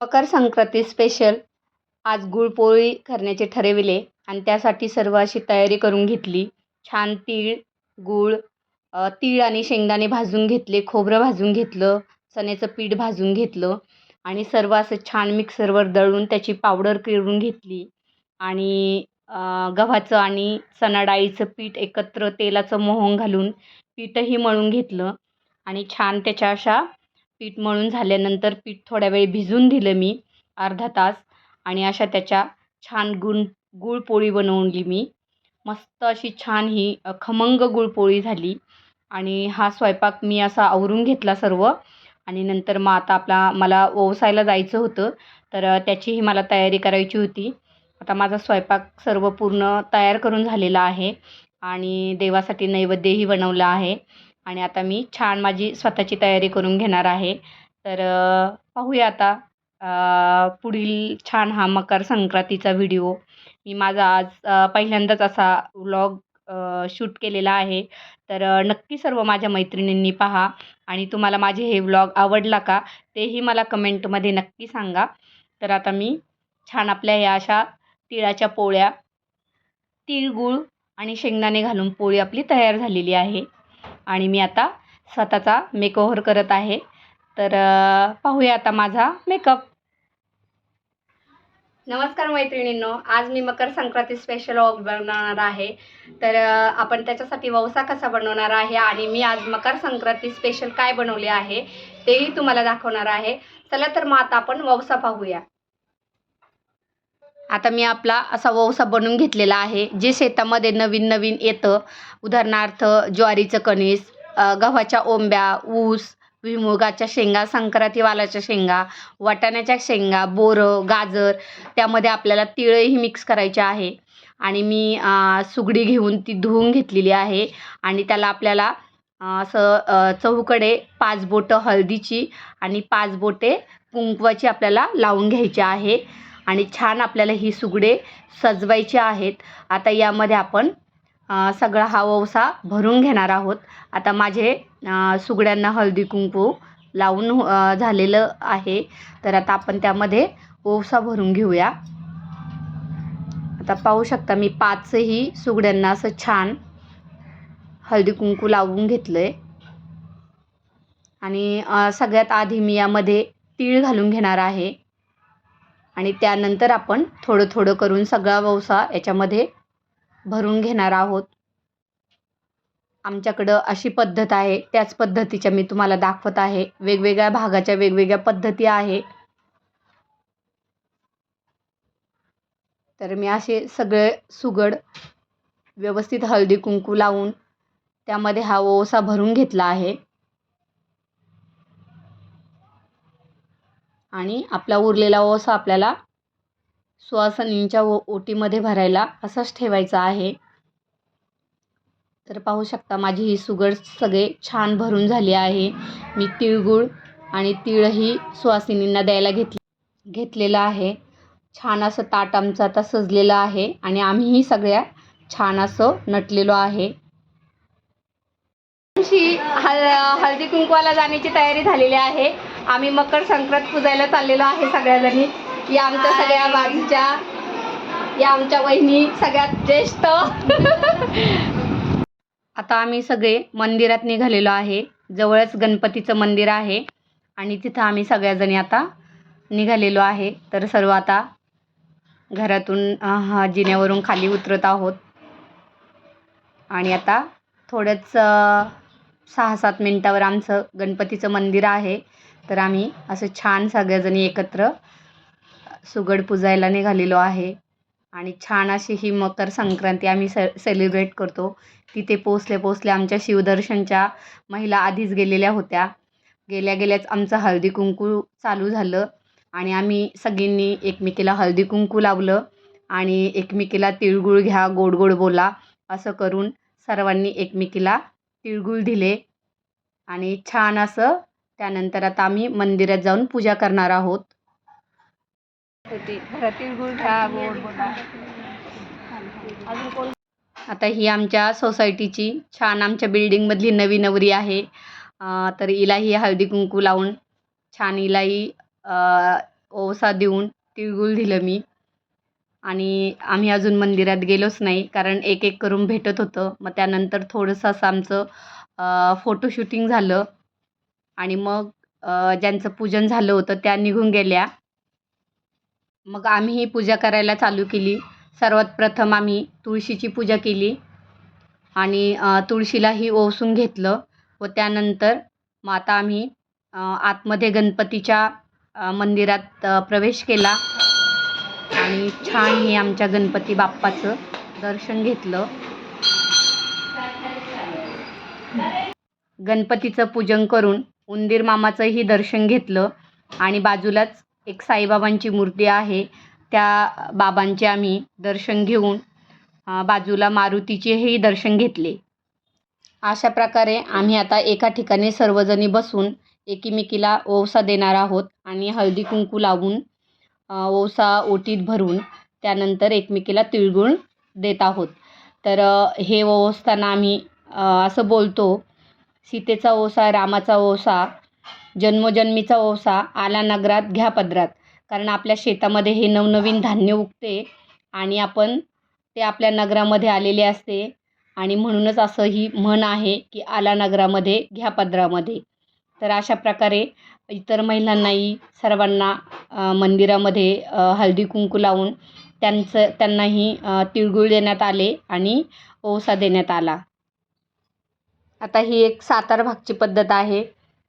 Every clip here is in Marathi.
मकर संक्रांती स्पेशल आज गुळपोळी करण्याचे ठरविले आणि त्यासाठी सर्व अशी तयारी करून घेतली. छान तीळ गूळ तीळ आणि शेंगदाणे भाजून घेतले खोबरं भाजून घेतलं चण्याचं पीठ भाजून घेतलं आणि सर्व असं छान मिक्सरवर दळून त्याची पावडर करून घेतली. आणि गव्हाचं आणि चणाडाळीचं पीठ एकत्र तेलाचं मोहन घालून पीठही मळून घेतलं आणि छान त्याच्या अशा पीठ मळून झाल्यानंतर पीठ थोड्या वेळ भिजून दिलं मी अर्धा तास. आणि अशा त्याच्या छान गुण गुळपोळी बनवली मी. मस्त अशी छान ही खमंग गुळपोळी झाली. आणि हा स्वयंपाक मी असा आवरून घेतला सर्व. आणि नंतर मग आता आपला मला ओवसायला जायचं होतं. तर त्याचीही मला तयारी करायची होती. आता माझा स्वयंपाक सर्व पूर्ण तयार करून झालेला आहे. आणि देवासाठी नैवेद्यही बनवला आहे. आणि आता मी छान माझी स्वतःची तयारी करून घेणार आहे. तर पाहूया आता पुढील छान हा मकर संक्रांतीचा व्हिडिओ. मी माझा आज पहिल्यांदाच असा व्लॉग शूट केलेला आहे. तर नक्की सर्व माझ्या मैत्रिणींनी पहा आणि तुम्हाला माझे हे व्लॉग आवडला का तेही मला कमेंटमध्ये नक्की सांगा. तर आता मी छान आपल्या ह्या अशा तिळाच्या पोळ्या तिळगुळ आणि शेंगदाणे घालून पोळी आपली तयार झालेली आहे. आणि मी आता स्वतःचा मेकओव्हर करत आहे. तर पाहूया आता माझा मेकअप नमस्कार मैत्रिणींनो आज मी मकर संक्रांती स्पेशल वॉक बनवणार आहे. तर आपण त्याच्यासाठी ववसा कसा बनवणार आहे आणि मी आज मकर संक्रांती स्पेशल काय बनवले आहे तेही तुम्हाला दाखवणार आहे. चला तर मग आता आपण ववसा पाहूया. आता मी आपला असा ववसा बनवून घेतलेला आहे जे शेतामध्ये नवीन नवीन येतं. उदाहरणार्थ ज्वारीचं कणीस गव्हाच्या ओंब्या ऊस भुईमुगाच्या शेंगा संक्रांती वालाच्या शेंगा वाटाण्याच्या शेंगा बोरं गाजर त्यामध्ये आपल्याला तिळही मिक्स करायचे आहे. आणि मी सुगडी घेऊन ती धुवून घेतलेली आहे. आणि त्याला आपल्याला असं चहूकडे पाच बोटं हळदीची आणि पाच बोटे कुंकवाची आपल्याला लावून घ्यायची आहे. आणि छान आपल्याला ही सुगडे सजवायचे आहेत. आता यामध्ये आपण सगळा हा ओवसा भरून घेणार आहोत. आता माझे सुगड्यांना हळदी कुंकू लावून झालेलं आहे. तर आता आपण त्यामध्ये ओवसा भरून घेऊया. आता पाहू शकता मी पाचही सुगड्यांना असं छान हळदी कुंकू लावून घेतलं आहे आणि सगळ्यात आधी मी यामध्ये तीळ घालून घेणार आहे. आणि त्यानंतर आपण थोडं थोडं करून सगळा ववसा याच्यामध्ये भरून घेणार आहोत. आमच्याकडं अशी पद्धत आहे त्याच पद्धतीच्या मी तुम्हाला दाखवत आहे. वेगवेगळ्या भागाच्या वेगवेगळ्या पद्धती आहे. तर मी असे सगळे सुगड व्यवस्थित हळदी कुंकू लावून त्यामध्ये हा ओसा भरून घेतला आहे. आणि आपला उरलेला ओस आपल्याला सुवासिनींच्या ओ ओटीमध्ये भरायला असाच ठेवायचा आहे. तर पाहू शकता माझी ही सुगड सगळे छान भरून झाली आहे. मी तिळगुळ आणि तिळही सुवासिनींना द्यायला घेतले घेतलेलं आहे. छान असं ताट आमचं आता सजलेलं आहे आणि आम्हीही सगळ्या छान असं नटलेलो आहे. हल हळदी कुंकवाला जाण्याची तयारी झालेली आहे. आम्ही मकर संक्रांत पुजायला चाललेलो आहे सगळ्याजणी या आमच्या सगळ्या बाजूच्या या आमच्या वहिनी सगळ्यात ज्येष्ठ. आता आम्ही सगळे मंदिरात निघालेलो आहे. जवळच गणपतीचं मंदिर आहे. आणि तिथं आम्ही सगळ्याजणी आता निघालेलो आहे. तर सर्व आता घरातून हा जिन्यावरून खाली उतरत आहोत. आणि आता थोडंच सहा सात मिनटावर आमचं गणपतीचं मंदिर आहे. तर आम्ही असं छान सगळ्याजणी एकत्र सुगड पुजायला निघालेलो आहे. आणि छान अशी ही मकर संक्रांती आम्ही से सेलिब्रेट करतो. तिथे पोचले पोचले आमच्या शिवदर्शनच्या महिला आधीच गेलेल्या होत्या. गेल्या गेल्याच आमचं हळदी कुंकू चालू झालं. आणि आम्ही सगळींनी एकमेकीला हळदी कुंकू लावलं. आणि एकमेकीला तिळगुळ घ्या गोड गोड बोला असं करून सर्वांनी एकमेकीला तिळगुळ दिले. आणि छान असं त्यानंतर आता आम्ही मंदिरात जाऊन पूजा करणार आहोत. आता ही आमच्या सोसायटीची छान आमच्या बिल्डिंगमधली नवी नवरी आहे. तर हिलाही हळदी कुंकू लावून छान हिलाही अं, ओवसा देऊन तिळगुळ दिलं मी. आणि आम्ही अजून मंदिरात गेलोच नाही कारण एक एक करून भेटत होतं. मग त्यानंतर थोडंसं असं आमचं फोटो शूटिंग झालं. आणि मग ज्यांचं पूजन झालं होतं त्या निघून गेल्या. मग आम्हीही पूजा करायला चालू केली. सर्वात प्रथम आम्ही तुळशीची पूजा केली आणि तुळशीलाही ओसून घेतलं व त्यानंतर मग आता आम्ही आतमध्ये गणपतीच्या मंदिरात प्रवेश केला आणि छान हे आमच्या गणपती बाप्पाचं दर्शन घेतलं. गणपतीचं पूजन करून उंदीर मामाचंही दर्शन घेतलं. आणि बाजूलाच एक साईबाबांची मूर्ती आहे. त्या बाबांचे आम्ही दर्शन घेऊन बाजूला मारुतीचेही दर्शन घेतले. अशा प्रकारे आम्ही आता एका ठिकाणी सर्वजणी बसून एकीमेकीला ओवसा देणार आहोत आणि हळदी कुंकू लावून ओवसा ओटीत भरून त्यानंतर एकमेकीला तिळगुळ देत आहोत. तर हे ओवसताना आम्ही असं बोलतो सीतेचा ओसा रामाचा ओसा जन्मोजन्मीचा ओसा आला नगरात घ्या पदरात. कारण आपल्या शेतामध्ये हे नवनवीन धान्य उगते आणि आपण ते आपल्या नगरामध्ये आलेले असते. आणि म्हणूनच असं ही म्हण आहे की आला नगरामध्ये घ्या पदरामध्ये. तर अशा प्रकारे इतर महिलांनाही सर्वांना मंदिरामध्ये हळदी कुंकू लावून त्यांचं त्यांनाही तिळगुळ देण्यात आले आणि ओसा देण्यात आला. आता ही एक सातार भागची पद्धत आहे.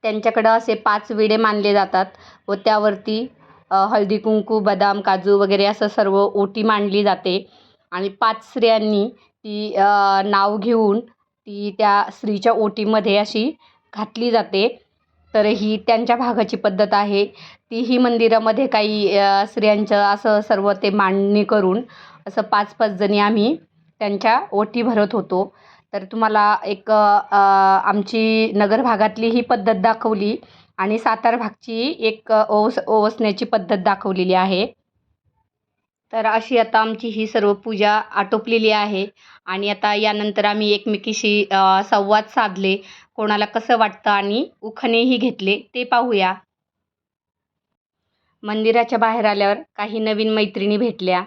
त्यांच्याकडं असे पाच विडे मानले जातात व त्यावरती हळदी कुंकू बदाम काजू वगैरे असं सर्व ओटी मांडली जाते. आणि पाच स्त्रियांनी ती नाव घेऊन ती त्या स्त्रीच्या ओटीमध्ये अशी घातली जाते. तर ही त्यांच्या भागाची पद्धत आहे. तीही मंदिरामध्ये काही स्त्रियांचं असं सर्व ते मांडणी करून असं पाच पाच जणी आम्ही त्यांच्या ओटी भरत होतो. तर तुम्हाला एक आमची नगर भागातली ही पद्धत दाखवली आणि सातार भागची एक ओवस ओवसण्याची पद्धत दाखवलेली आहे. तर अशी आता आमची ही सर्व पूजा आटोपलेली आहे आणि आता यानंतर आम्ही एकमेकीशी संवाद साधले कोणाला कसं वाटतं आणि उखणेही घेतले ते पाहूया. मंदिराच्या बाहेर आल्यावर काही नवीन मैत्रिणी भेटल्या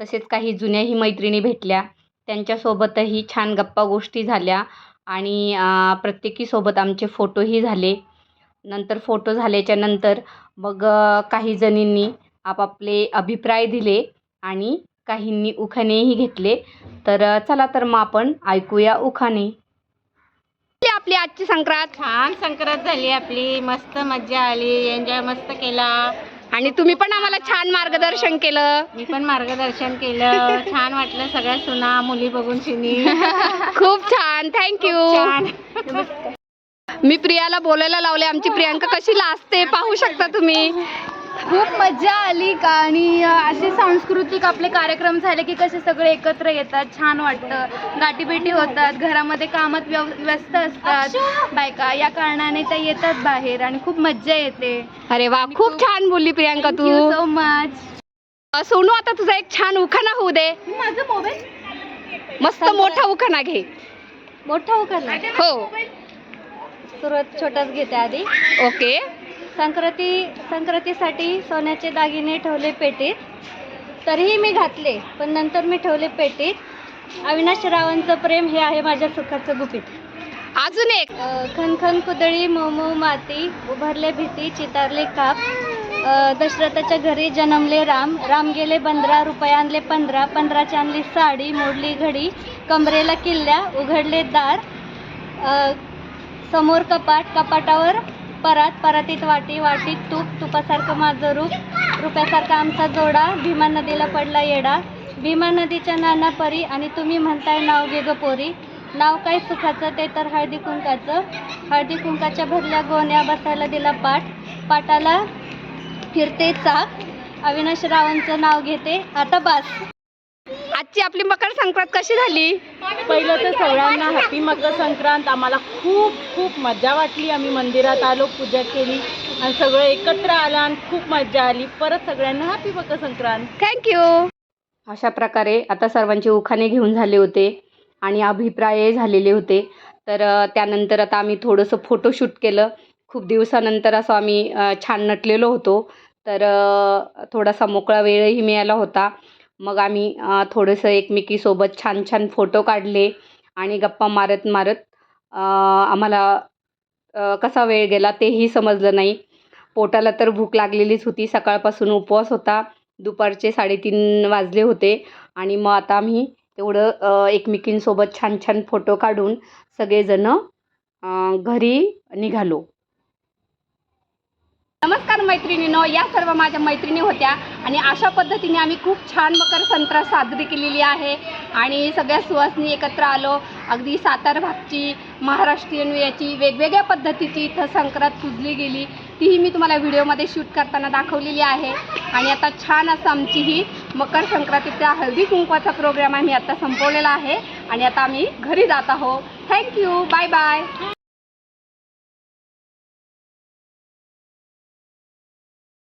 तसेच काही जुन्याही मैत्रिणी भेटल्या. त्यांच्यासोबतही छान गप्पा गोष्टी झाल्या आणि प्रत्येकीसोबत आमचे फोटोही झाले. नंतर फोटो झाल्याच्यानंतर मग काही जणींनी आपापले अभिप्राय दिले आणि काहींनी उखाणेही घेतले. तर चला तर मग आपण ऐकूया उखाणे. आपली आजची संक्रांत. छान संक्रांत झाली आपली. मस्त मज्जा आली. एन्जॉय मस्त केला. आणि तुम्ही पण आम्हाला छान मार्गदर्शन केलं. मी पण मार्गदर्शन केलं. छान वाटलं सगळ्या सुना मुली बघून शिनी. खूप छान. थँक्यू छान. मी प्रियाला बोलायला लावले. आमची प्रियांका कशी लाजते पाहू शकता तुम्ही. खूप मजा आली का? आणि असे सांस्कृतिक आपले कार्यक्रम झाले की कसे सगळे एकत्र येतात छान वाटतं. गाठीभेटी होतात घरामध्ये कामात व्यव व्यस्त असतात. बायका या कारणाने त्या येतात बाहेर आणि खूप मज्जा येते. अरे वा खूप छान बोलली प्रियांका तू. सो मच सोनू आता तुझा एक छान उखाणा होऊ दे. माझा मोबाईल? मस्त मोठा उखाणा घे. मोठा उकरला हो. सुरुवात छोटाच घेते आधी. ओके. संक्रांती संक्रांतीसाठी सोन्याचे दागिने ठेवले पेटीत. तरीही मी घातले पण नंतर मी ठेवले पेटीत. अविनाश रावांचं प्रेम हे आहे माझ्या सुखाचं गुपित. अजून एक. खनखन कुदळी मऊ माती उभारले भीती चितारले काप. दशरथाच्या घरी जन्मले राम. राम गेले पंधरा रुपये आणले पंधरा. पंधराची आणली साडी मोडली घडी कमरेला किल्ल्या उघडले दार. समोर कपाट कपाटावर परत परातीत वाटी वाटीत तूप तुपासारखं माझं रूप. रुपयासारखा आमचा जोडा भीमा नदीला पडला येडा. भीमा नदीच्या नाना परी आणि तुम्ही म्हणताय नाव गे ग पोरी नाव काय सुखाचं ते तर हळदी कुंकाचं. हळदी कुंकाच्या भरल्या गोण्या बसायला दिला पाठ. पाटाला फिरते चाक. अविनाश रावांचं नाव घेते. आता बास. आजची आपली मकर संक्रांत कशी झाली? पहिलं तर सगळ्यांना हॅपी मकर संक्रांत. आम्हाला खूप खूप मजा वाटली. आम्ही मंदिरात आलो पूजा केली आणि सगळं एकत्र आलं आणि खूप मजा आली. परत सगळ्यांना हॅपी मकर संक्रांत. थँक्यू अशा प्रकारे आता सर्वांचे उखाणे घेऊन झाले होते आणि अभिप्राय झालेले होते. तर त्यानंतर आता आम्ही थोडंसं फोटोशूट केलं. खूप दिवसानंतर असं आम्ही छान नटलेलो होतो. तर थोडासा मोकळा वेळही मिळाला होता. मग आम्ही थोडंसं एकमेकीसोबत छान छान फोटो काढले आणि गप्पा मारत मारत आम्हाला कसा वेळ गेला तेही समजलं नाही. पोटाला तर भूक लागलेलीच होती. सकाळपासून उपवास होता. दुपारचे साडेतीन वाजले होते. आणि मग आता आम्ही तेवढं एकमेकींसोबत छान छान फोटो काढून सगळेजणं घरी निघालो. नमस्कार मैत्रिणीनो या सर्व माझ्या मैत्रिणी होत्या आणि अशा पद्धतीने आम्ही खूप छान मकर संक्रांत साजरी केलेली आहे आणि सगळ्या सुवासनी एकत्र आलो. अगदी सातार भागची महाराष्ट्रीयन याची वेगवेगळ्या पद्धतीची इथं संक्रांत पुजली गेली. तीही मी तुम्हाला व्हिडिओमध्ये शूट करताना दाखवलेली आहे. आणि आता छान असं आमची ही मकर संक्रांतीचा हळदी कुंकवाचा प्रोग्राम आम्ही आता संपवलेला आहे. आणि आता आम्ही घरी जात आहोत. Thank you bye bye